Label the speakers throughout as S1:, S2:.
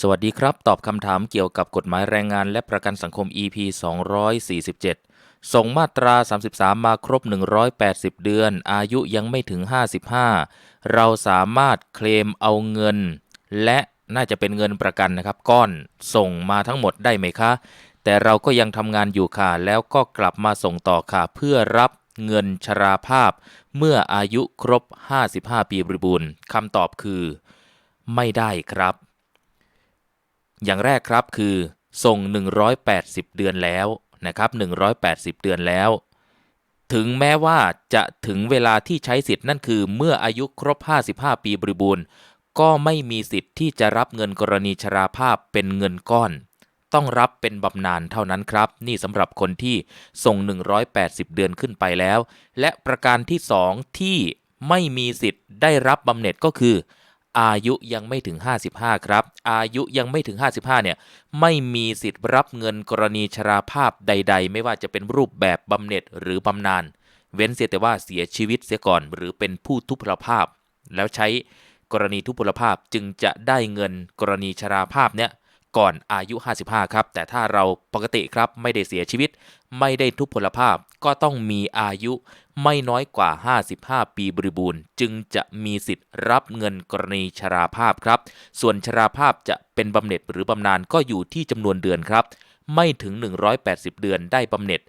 S1: สวัสดีครับ ตอบคำถามเกี่ยวกับกฎหมายแรงงานและประกันสังคม EP 247 ส่งมาตรา 33 มาครบ 180 เดือน อายุยังไม่ถึง 55 เราสามารถเคลมเอาเงิน และน่าจะเป็นเงินประกันนะครับ ก้อนส่งมาทั้งหมดได้ไหมคะ แต่เราก็ยังทำงานอยู่ค่ะ แล้วก็กลับมาส่งต่อค่ะ เพื่อรับเงินชราภาพ เมื่ออายุครบ 55 ปีบริบูรณ์คำตอบคือ ไม่ได้ครับ อย่างแรกครับคือส่ง 180 เดือนแล้วนะครับ 180 เดือนแล้ว ถึงแม้ว่าจะถึงเวลาที่ใช้สิทธิ์นั่นคือ เมื่ออายุครบ 55 ปีบริบูรณ์ ก็ไม่มีสิทธิ์ที่จะรับเงินกรณีชราภาพเป็นเงินก้อน ต้องรับเป็นบำนาญเท่านั้นครับ นี่สำหรับคนที่ส่ง 180 เดือนขึ้นไปแล้ว และประการที่ 2 ที่ไม่มีสิทธิ์ได้รับบำเหน็จก็คือ อายุยังไม่ถึง 55 ครับ อายุยังไม่ถึง 55 เนี่ย ไม่มีสิทธิ์รับเงินกรณีชราภาพใด ๆ ไม่ว่าจะเป็นรูปแบบบำเหน็จหรือบำนาญ เว้นเสียแต่ว่าเสียชีวิตเสียก่อน หรือเป็นผู้ทุพพลภาพ แล้วใช้กรณีทุพพลภาพจึงจะได้เงินกรณีชราภาพเนี่ย ก่อนอายุ 55 ครับ แต่ถ้าเราปกติครับไม่ได้เสียชีวิต ไม่ได้ทุพพลภาพ ก็ต้องมีอายุไม่น้อยกว่า 55 ปีบริบูรณ์ จึงจะมีสิทธิ์รับเงินกรณีชราภาพครับ ส่วนชราภาพจะเป็นบำเหน็จหรือบำนาญก็อยู่ที่จำนวนเดือนครับ ไม่ถึง 180 เดือนได้บำเหน็จ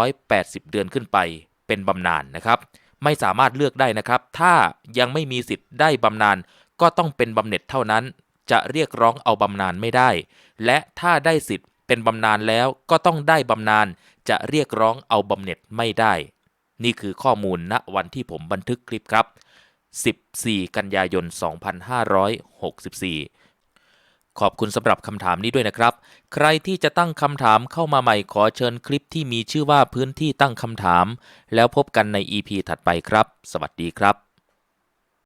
S1: 180 เดือนขึ้นไป เป็นบำนาญนะครับ ไม่สามารถเลือกได้นะครับ ถ้ายังไม่มีสิทธิ์ได้บำนาญก็ต้องเป็นบำเหน็จเท่านั้น จะเรียกร้องเอาบำนาญไม่ได้ และถ้าได้สิทธิ์เป็นบำนาญแล้วก็ต้องได้บำนาญจะเรียกร้องเอาบำเหน็จไม่ได้ นี่คือข้อมูลณวันที่ผมบันทึกคลิปครับ 14 กันยายน 2564ขอบคุณสำหรับคำถามนี้ด้วยนะครับ ใครที่จะตั้งคำถามเข้ามาใหม่ขอเชิญคลิปที่มีชื่อว่าพื้นที่ตั้งคำถาม แล้วพบกันใน EP ถัดไปครับ สวัสดีครับ